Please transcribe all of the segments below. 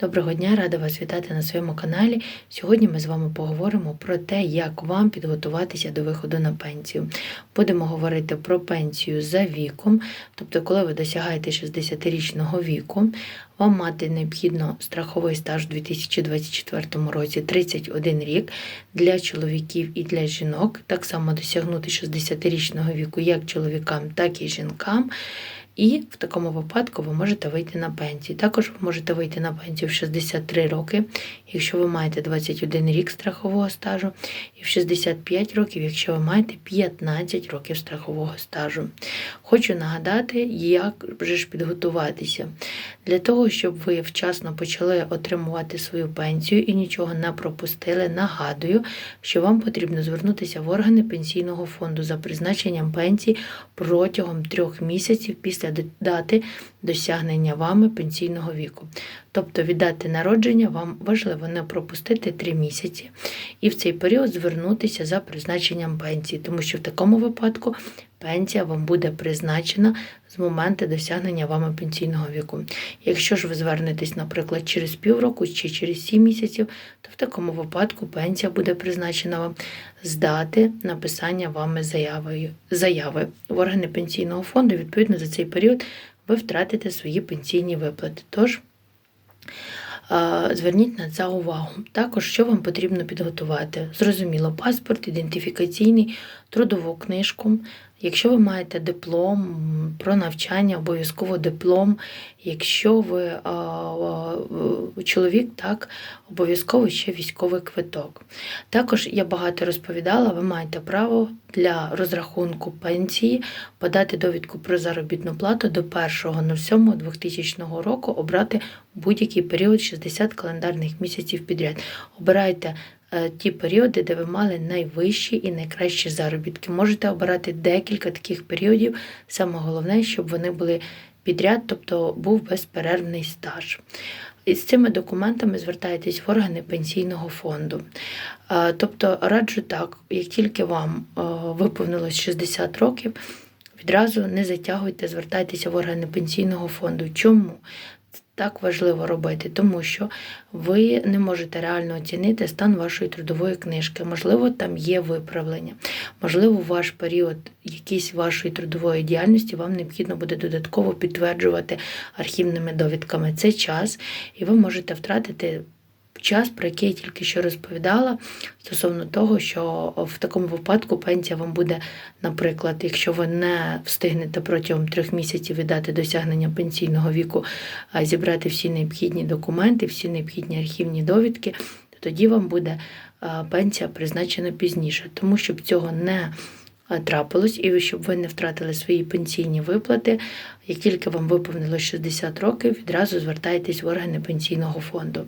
Доброго дня, рада вас вітати на своєму каналі. Сьогодні ми з вами поговоримо про те, як вам підготуватися до виходу на пенсію. Будемо говорити про пенсію за віком, тобто, коли ви досягаєте 60-річного віку, вам мати необхідно страховий стаж у 2024 році 31 рік для чоловіків і для жінок, так само досягнути 60-річного віку як чоловікам, так і жінкам. І в такому випадку ви можете вийти на пенсію. Також ви можете вийти на пенсію в 63 роки, якщо ви маєте 21 рік страхового стажу, і в 65 років, якщо ви маєте 15 років страхового стажу. Хочу нагадати, як вже ж підготуватися. Для того, щоб ви вчасно почали отримувати свою пенсію і нічого не пропустили, нагадую, що вам потрібно звернутися в органи пенсійного фонду за призначенням пенсії протягом трьох місяців після дати досягнення вами пенсійного віку. Тобто від дати народження вам важливо не пропустити 3 місяці і в цей період звернутися за призначенням пенсії, тому що в такому випадку пенсія вам буде призначена з моменту досягнення вами пенсійного віку. Якщо ж ви звернетесь, наприклад, через півроку чи через 7 місяців, то в такому випадку пенсія буде призначена вам з дати написання вами заяви, заяви в органи пенсійного фонду. Відповідно, за цей період ви втратите свої пенсійні виплати. Тож Зверніть на це увагу. Також що вам потрібно підготувати? Зрозуміло, паспорт, ідентифікаційний, трудову книжку. Якщо ви маєте диплом про навчання, обов'язково диплом. Якщо ви чоловік, так, обов'язково ще військовий квиток. Також я багато розповідала, ви маєте право для розрахунку пенсії подати довідку про заробітну плату до 1.07.2000 року, обрати будь-який період 60 календарних місяців підряд. Обирайте Е, ті періоди, де ви мали найвищі і найкращі заробітки. Можете обирати декілька таких періодів. Саме головне, щоб вони були підряд, тобто був безперервний стаж. І з цими документами звертаєтесь в органи пенсійного фонду. Тобто раджу так, як тільки вам виповнилось 60 років, відразу не затягуйте, звертайтеся в органи пенсійного фонду. Чому? Так важливо робити, тому що ви не можете реально оцінити стан вашої трудової книжки. Можливо, там є виправлення, можливо, ваш період якийсь вашої трудової діяльності вам необхідно буде додатково підтверджувати архівними довідками. Це час, і ви можете втратити час, про який я тільки що розповідала, стосовно того, що в такому випадку пенсія вам буде, наприклад, якщо ви не встигнете протягом трьох місяців віддати досягнення пенсійного віку, зібрати всі необхідні документи, всі необхідні архівні довідки, то тоді вам буде пенсія призначена пізніше, тому щоб цього не трапилось, і щоб ви не втратили свої пенсійні виплати. Як тільки вам виповнилось 60 років, відразу звертайтесь в органи пенсійного фонду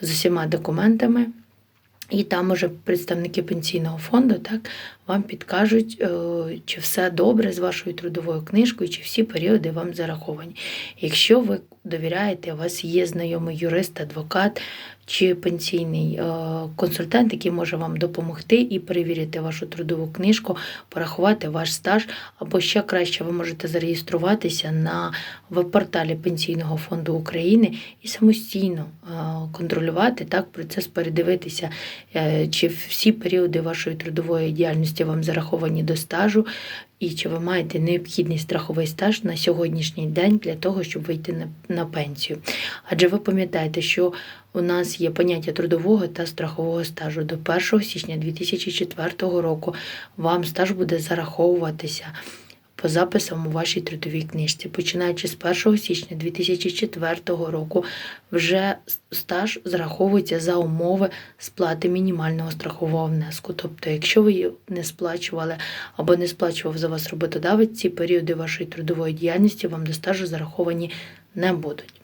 з усіма документами. І там уже представники пенсійного фонду так вам підкажуть, е, чи все добре з вашою трудовою книжкою, чи всі періоди вам зараховані. Якщо ви довіряєте, у вас є знайомий юрист, адвокат чи пенсійний е, консультант, який може вам допомогти і перевірити вашу трудову книжку, порахувати ваш стаж, або ще краще ви можете зареєструватися на веб-порталі Пенсійного фонду України і самостійно е, контролювати так процес, передивитися, чи всі періоди вашої трудової діяльності вам зараховані до стажу, і чи ви маєте необхідний страховий стаж на сьогоднішній день для того, щоб вийти на, на пенсію. Адже ви пам'ятаєте, що у нас є поняття трудового та страхового стажу. До 1 січня 2004 року вам стаж буде зараховуватися по записам у вашій трудовій книжці. Починаючи з 1 січня 2004 року, вже стаж зраховується за умови сплати мінімального страхового внеску. Тобто, якщо ви не сплачували або не сплачував за вас роботодавець, ці періоди вашої трудової діяльності вам до стажу зараховані не будуть.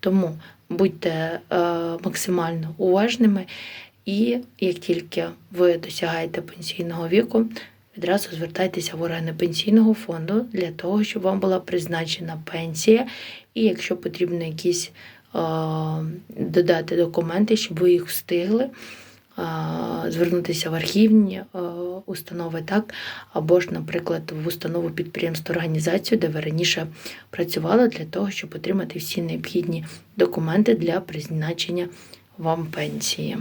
Тому будьте е, максимально уважними, і як тільки ви досягаєте пенсійного віку, відразу звертайтеся в органи пенсійного фонду для того, щоб вам була призначена пенсія, і якщо потрібно якісь е, додати документи, щоб ви їх встигли звернутися в архівні установи, так, або ж, наприклад, в установу підприємство організацію, де ви раніше працювали, для того, щоб отримати всі необхідні документи для призначення вам пенсії.